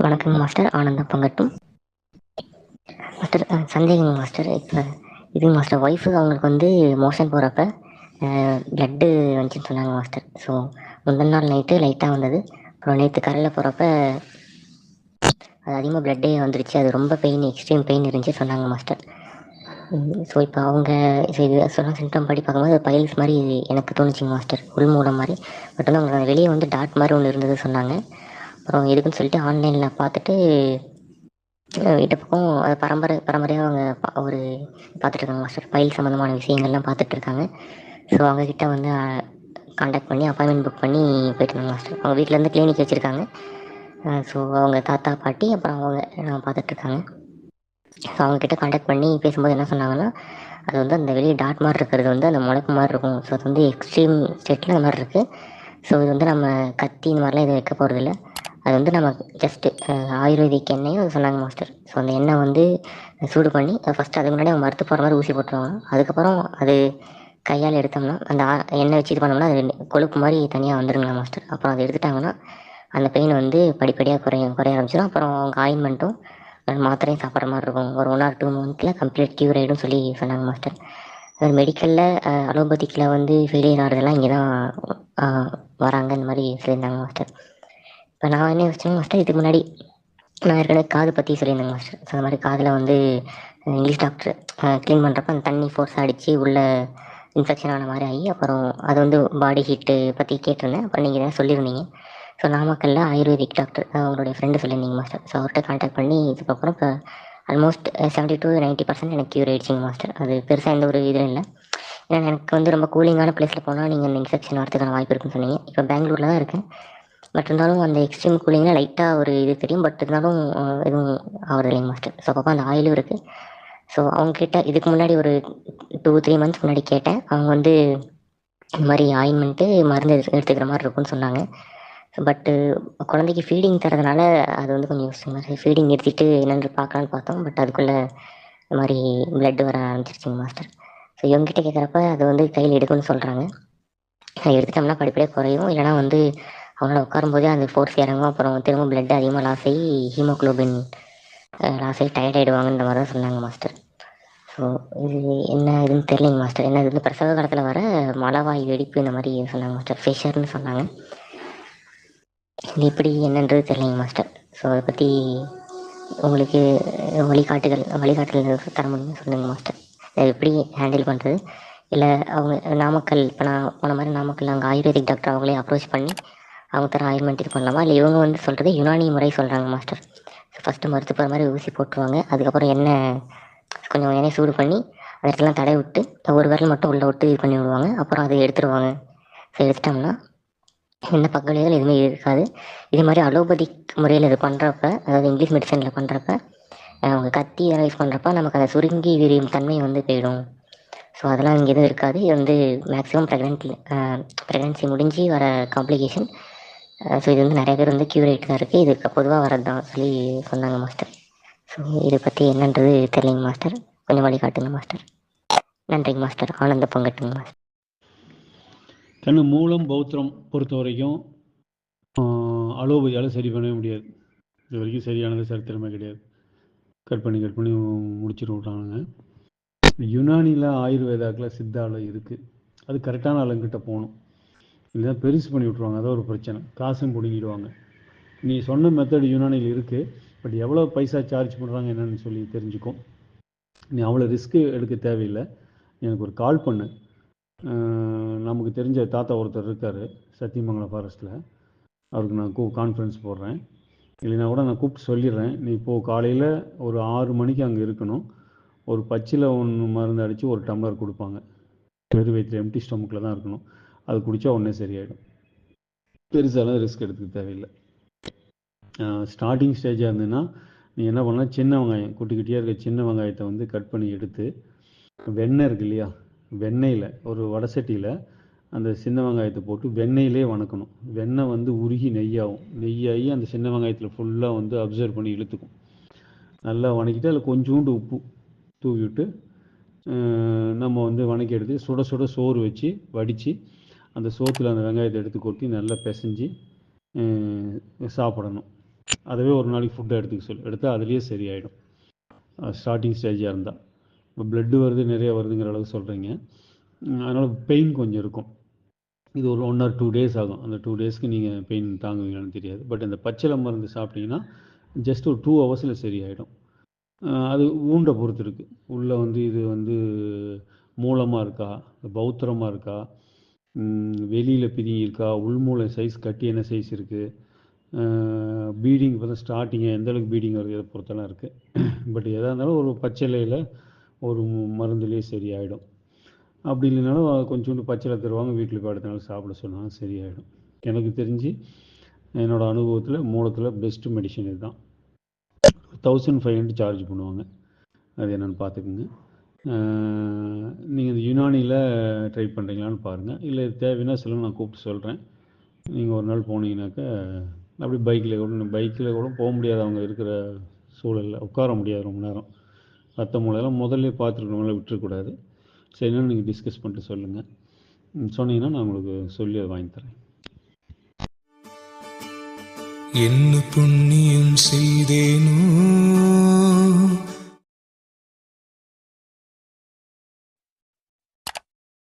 வணக்கங்க மாஸ்டர். ஆனந்தம் பங்கட்டும். மாஸ்டர் சந்தேகம் மாஸ்டர். இப்போ இது மாஸ்டர் ஒய்ஃபு அவங்களுக்கு வந்து மோஷன் போகிறப்ப ப்ளட்டு வந்துச்சுன்னு சொன்னாங்க மாஸ்டர். ஸோ முந்தின நாள் நைட்டு லைட்டாக வந்தது. அப்புறம் நேற்று கரையில் போகிறப்ப அது அதிகமாக ப்ளட்டே வந்துருச்சு. அது ரொம்ப பெயின் எக்ஸ்ட்ரீம் பெயின் இருந்துச்சு சொன்னாங்க மாஸ்டர். ஸோ இப்போ அவங்க இது சொன்ன சிம்டம் படி பார்க்கும்போது பைல்ஸ் மாதிரி எனக்கு தோணுச்சுங்க மாஸ்டர். உள்மூலம் மாதிரி. பட் வந்து அவங்க வெளியே வந்து டாட் மாதிரி ஒன்று இருந்தது சொன்னாங்க. அப்புறம் எதுக்குன்னு சொல்லிட்டு ஆன்லைனில் பார்த்துட்டு வீட்டு பக்கம் அது பரம்பரை பரம்பரையாக அவங்க பா- ஒரு பார்த்துட்ருக்காங்க. மாஸ்டர் ஃபைல் சம்மந்தமான விஷயங்கள்லாம் பார்த்துட்டு இருக்காங்க ஸோ அவங்கக்கிட்ட வந்து காண்டாக்ட் பண்ணி அப்பாயின்மெண்ட் புக் பண்ணி போயிட்டு இருந்தாங்க மாஸ்டர் அவங்க வீட்டிலேருந்து கிளினிக் வச்சுருக்காங்க. ஸோ அவங்க தாத்தா பாட்டி அப்புறம் அவங்க பார்த்துட்ருக்காங்க. ஸோ அவங்கக்கிட்ட காண்டாக்ட் பண்ணி பேசும்போது என்ன சொன்னாங்கன்னா அது வந்து அந்த வெளியே டாட் மாதிரி இருக்கிறது வந்து அந்த முளைப்பு மாதிரி இருக்கும். ஸோ அது வந்து எக்ஸ்ட்ரீம் ஸ்டேட்டில் அந்த மாதிரி இருக்குது ஸோ இது வந்து நம்ம கத்தி இந்த மாதிரிலாம் எதுவும் வைக்க போகிறதில்ல அது வந்து நம்ம ஜஸ்ட்டு ஆயுர்வேதிக் எண்ணெயும் அது சொன்னாங்க மாஸ்டர் ஸோ அந்த எண்ணெய் வந்து சூடு பண்ணி ஃபஸ்ட்டு அதுக்கு முன்னாடி அவங்க மறுத்து போகிற மாதிரி ஊசி போட்டுருவாங்க. அதுக்கப்புறம் அது கையால் எடுத்தோம்னா அந்த எண்ணெய் வச்சு இது பண்ணோம்னா அது கொழுப்பு மாதிரி தனியாக வந்துடுங்களா மாஸ்டர் அப்புறம் அதை எடுத்துட்டாங்கன்னா அந்த பெயின் வந்து படிப்படியாக குறைய குறைய ஆரம்பிச்சிடும். அப்புறம் அவங்க ஆயின்மெண்ட்டும் மாத்திரையும் சாப்பிட்ற மாதிரி இருக்கும். ஒரு ஒன் ஆர் டூ மந்த்தில் கம்ப்ளீட் க்யூர் ஆகிடும் சொல்லி சொன்னாங்க மாஸ்டர் மெடிக்கலில் அலோபதிக்கில் வந்து ஃபெயிலியர் ஆகிறதெல்லாம் இங்கே தான் வராங்க. இந்த மாதிரி சொல்லியிருந்தாங்க மாஸ்டர் இப்போ நான் என்ன யோசிச்சேன் மாஸ்டர் இதுக்கு முன்னாடி நான் ஏற்கனவே காது பற்றி சொல்லியிருந்தேங்க மாஸ்டர் ஸோ அந்த மாதிரி காதில் வந்து இங்கிலீஷ் டாக்டர் க்ளீன் பண்ணுறப்ப அந்த தண்ணி ஃபோர்ஸ் அடித்து உள்ளே இன்ஃபெக்ஷன் ஆன மாதிரி ஆகி அப்புறம் அது வந்து பாடி ஹீட்டு பற்றி கேட்டிருந்தேன். அப்புறம் நீங்கள் தான் சொல்லியிருந்தீங்க. ஸோ நாமக்கல்ல ஆயுர்வேதிக் டாக்டர் அவங்களுடைய ஃப்ரெண்டு சொல்லியிருந்தீங்க மாஸ்டர் ஸோ அவர்கிட்ட காண்டாக்ட் பண்ணி இதுக்கப்புறம் இப்போ almost seventy to ninety percent எனக்கு க்யூர் ஆயிடுச்சுங்க மாஸ்டர் அது பெருசாக எந்த ஒரு இதுவும் இல்லை. ஏன்னா எனக்கு வந்து ரொம்ப கூலிங்கான பிளேஸில் போனால் நீங்கள் அந்த இன்ஃபெக்ஷன் வரதுக்கான வாய்ப்பு இருக்குன்னு சொன்னீங்க. இப்போ பெங்களூரில் தான் இருக்கேன். பட் இருந்தாலும் அந்த எக்ஸ்ட்ரீம் கூலிங்கில் லைட்டாக ஒரு இது தெரியும். பட் இருந்தாலும் எதுவும் ஆகிறது இல்லைங்க மாஸ்டர் ஸோ அப்பப்போ அந்த ஆயிலும் இருக்குது ஸோ அவங்கக்கிட்ட இதுக்கு முன்னாடி ஒரு டூ த்ரீ மந்த்ஸ் முன்னாடி கேட்டேன். அவங்க வந்து இந்த மாதிரி ஆயின்மெண்ட்டு மருந்து எடுத்துக்கிற மாதிரி இருக்கும்னு சொன்னாங்க. பட்டு குழந்தைக்கு ஃபீடிங் தரதுனால அது வந்து கொஞ்சம் யோசிச்சுங்க சரி ஃபீடிங் நிறுத்திட்டு என்னென்று பார்க்கலான்னு பார்த்தோம். பட் அதுக்குள்ளே இந்த மாதிரி பிளட் வர ஆரம்பிச்சிருச்சுங்க மாஸ்டர் ஸோ இவங்ககிட்ட கேட்குறப்ப அது வந்து கையில் எடுக்கணும்னு சொல்கிறாங்க எடுத்துட்டோம்னா படிப்படியாக குறையும். இல்லைனா வந்து அவங்களால உட்காரும்போதே அந்த ஃபோர்ஸ் இறங்கும். அப்புறம் திரும்ப பிளட் அதிகமாக லாஸ் ஆகி ஹீமோக்ளோபின் லாஸ் ஆகி டயர்ட் ஆகிடுவாங்கன்ற மாதிரி தான் சொன்னாங்க மாஸ்டர் ஸோ இது என்ன இதுன்னு தெரியலைங்க மாஸ்டர் என்ன இது வந்து பிரசவ காலத்தில் வர மலவாய் வெடிப்பு இந்த மாதிரி சொன்னாங்க மாஸ்டர் ஃபிஷர்னு சொன்னாங்க. இது எப்படி என்னன்றது தெரியலைங்க மாஸ்டர் ஸோ அதை பற்றி உங்களுக்கு வழிகாட்டுகள் வழிகாட்டுகள் தர முடியும்னு சொல்லுங்கள் மாஸ்டர் அதை எப்படி ஹேண்டில் பண்ணுறது இல்லை அவங்க நாமக்கல் இப்போ நான் போன மாதிரி நாமக்கல் அங்கே ஆயுர்வேதிக் டாக்டர் அவங்களே அப்ரோச் பண்ணி அவங்க தர ஆயில்மெண்ட் இது பண்ணலாமா இல்லை இவங்க வந்து சொல்கிறது யுனானி முறை சொல்கிறாங்க மாஸ்டர் ஃபஸ்ட்டு மறுத்து போகிற மாதிரி ஊசி போட்டுருவாங்க. அதுக்கப்புறம் எண்ணெய் கொஞ்சம் எண்ணெய் சூடு பண்ணி அந்த இடத்துலாம் தடை விட்டு ஒரு விரல் மட்டும் உள்ளே விட்டு இது பண்ணி விடுவாங்க. அப்புறம் அதை எடுத்துருவாங்க. ஸோ எடுத்துட்டோம்னா எந்த பக்க எதுவுமே இருக்காது. இது மாதிரி அலோபதிக் முறையில் இது பண்ணுறப்ப அதாவது இங்கிலீஷ் மெடிசனில் பண்ணுறப்ப அவங்க கத்தி இதெல்லாம் யூஸ் பண்ணுறப்ப நமக்கு அதை சுருங்கி விரியும் தன்மை வந்து போயிடும். ஸோ அதெல்லாம் இங்கே எதுவும் இருக்காது. இது வந்து மேக்ஸிமம் ப்ரெக்னென்ட் ப்ரெக்னென்சி முடிஞ்சு வர காம்ப்ளிகேஷன் ஸோ இது வந்து நிறைய பேர் வந்து க்யூர் தான் இருக்குது இது பொதுவாக வரது தான் சொல்லி சொன்னாங்க மாஸ்டர் ஸோ இதை பற்றி என்னன்றது தெரியலைங்க மாஸ்டர் கொஞ்சம் வழிகாட்டுங்க மாஸ்டர் நன்றிங்க மாஸ்டர் ஆனந்த பங்கட்டுங்க மாஸ்டர் கண்ணு மூலம் பௌத்திரம் பொறுத்த வரைக்கும் அலோபதியால் சரி பண்ணவே முடியாது. இது வரைக்கும் சரியானது சரித்திரமே கிடையாது. கட் பண்ணி கட் பண்ணி முடிச்சுட்டு விட்டாங்க யுனானியில் ஆயுர்வேதாக்கில் சித்தாவில் இருக்குது அது கரெக்டான ஆளுங்கிட்ட போகணும். இல்லைன்னா பெருசு பண்ணி விட்ருவாங்க அதான் ஒரு பிரச்சனை. காசும் பிடுங்கிடுவாங்க. நீ சொன்ன மெத்தடு யுனானியில் இருக்குது பட் எவ்வளோ பைசா சார்ஜ் பண்ணுறாங்க என்னன்னு சொல்லி தெரிஞ்சுக்கும். நீ அவ்வளோ ரிஸ்க்கு எடுக்க தேவையில்லை. எனக்கு ஒரு கால் பண்ணு. நமக்கு தெரிஞ்ச தாத்தா ஒருத்தர் இருக்கார் சத்தியமங்கலம் ஃபாரஸ்ட்டில் அவருக்கு நான் கூ கான்ஃபரன்ஸ் போடுறேன். இல்லைன்னா கூட நான் கூப்பிட்டு சொல்லிடுறேன். நீ இப்போது காலையில் ஒரு ஆறு மணிக்கு அங்கே இருக்கணும். ஒரு பச்சில ஒன்று மருந்து அடித்து ஒரு டம்ளர் கொடுப்பாங்க. வெறும் வயிற்றில் எம்டி ஸ்டொமக்கில் தான் இருக்கணும். அது குடித்தா உடனே சரியாயிடும். பெருசாலாம் ரிஸ்க் எடுத்துக்க தேவையில்லை. ஸ்டார்டிங் ஸ்டேஜாக இருந்ததுன்னா நீ என்ன பண்ணலாம் சின்ன வெங்காயம் குட்டி குட்டியாக இருக்க சின்ன வெங்காயத்தை வந்து கட் பண்ணி எடுத்து வெண்ணெய் இருக்கு இல்லையா வெண்ணெயில் ஒரு வடசட்டியில் அந்த சின்ன வெங்காயத்தை போட்டு வெண்ணெயிலே வணக்கணும். வெண்ணெய் வந்து உருகி நெய்யாகும். நெய்யாகி அந்த சின்ன வெங்காயத்தில் ஃபுல்லாக வந்து அப்சர்வ் பண்ணி இழுத்துக்கும். நல்லா வணக்கிட்டு அதில் கொஞ்சோண்டு உப்பு தூவி விட்டு நம்ம வந்து வணக்கி எடுத்து சுட சுட சோறு வச்சு வடித்து அந்த சோத்தில் அந்த வெங்காயத்தை எடுத்து கொட்டி நல்லா பிசைஞ்சு சாப்பிடணும். அதுவே ஒரு நாளைக்கு ஃபுட்டை எடுத்துக்க சொல்லு. எடுத்தால் அதுலேயே சரியாயிடும். ஸ்டார்டிங் ஸ்டேஜாக இருந்தால் இப்போ பிளட்டு வருது நிறைய வருதுங்கிற அளவுக்கு சொல்கிறீங்க அதனால் பெயின் கொஞ்சம் இருக்கும். இது ஒரு ஒன் ஆர் டூ டேஸ் ஆகும். அந்த டூ டேஸ்க்கு நீங்கள் பெயின் தாங்குவீங்களான்னு தெரியாது. பட் இந்த பச்சிலை மருந்து சாப்பிட்டீங்கன்னா ஜஸ்ட் ஒரு டூ ஹவர்ஸில் சரியாயிடும். அது ஊண்டை பொறுத்து இருக்குது உள்ளே வந்து இது வந்து மூலமாக இருக்கா? பௌத்திரமாக இருக்கா? வெளியில் பிதிங்கி இருக்கா உள்மூளை சைஸ் கட்டி என்ன சைஸ் இருக்குது பீடிங் இப்போ தான் ஸ்டார்டிங்கு எந்த அளவுக்கு பீடிங் வருது இதை பொறுத்தெல்லாம் இருக்குது பட் எதாக இருந்தாலும் ஒரு பச்சிலையில் ஒரு மருந்துலேயே சரியாயிடும். அப்படி இல்லைனாலும் கொஞ்சோண்டு பச்சிலை தருவாங்க வீட்டில் போய் அடுத்த நாள் சாப்பிட சொன்னாலும் சரியாயிடும். எனக்கு தெரிஞ்சு என்னோடய அனுபவத்தில் மூலத்தில் பெஸ்ட்டு மெடிசன் இதுதான். தௌசண்ட் ஃபைவ் ஹண்ட்ரட் சார்ஜ் பண்ணுவாங்க. அது என்னென்னு பார்த்துக்குங்க. நீங்கள் இந்த யுனானியில் ட்ரை பண்ணுறீங்களான்னு பாருங்கள் இல்லை தேவைன்னா சொல்லுங்கள் நான் கூப்பிட்டு சொல்கிறேன் நீங்கள் ஒரு நாள் போனீங்கன்னாக்கா அப்படி பைக்கில் கூட பைக்கில் கூட போக முடியாதவங்க இருக்கிற சூழலில் உட்கார முடியாது ரொம்ப நேரம். ரத்த மூலையெல்லாம் முதல்ல பார்த்துருக்கவங்கள விட்டுறக்கூடாது. சரி என்னன்னு நீங்கள் டிஸ்கஸ் பண்ணிட்டு சொல்லுங்கள் சொன்னீங்கன்னா நான் உங்களுக்கு சொல்லி அதை வாங்கி தரேன். என்ன புண்ணியம் செய்தேனோ